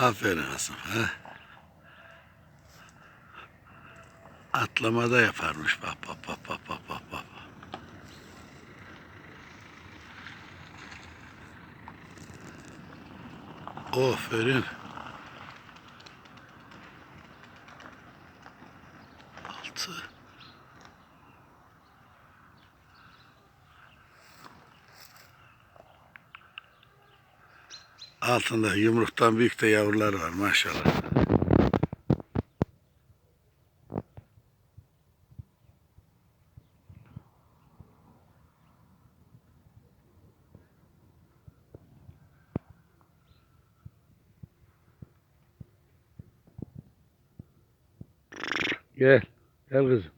Aferin Hasan. Ha? Atlamada yaparmış. Bak bak bak bak bak bak bak. Aferin. Altı. Altında yumruktan büyük de yavrular var maşallah. Gel. Gel kızım.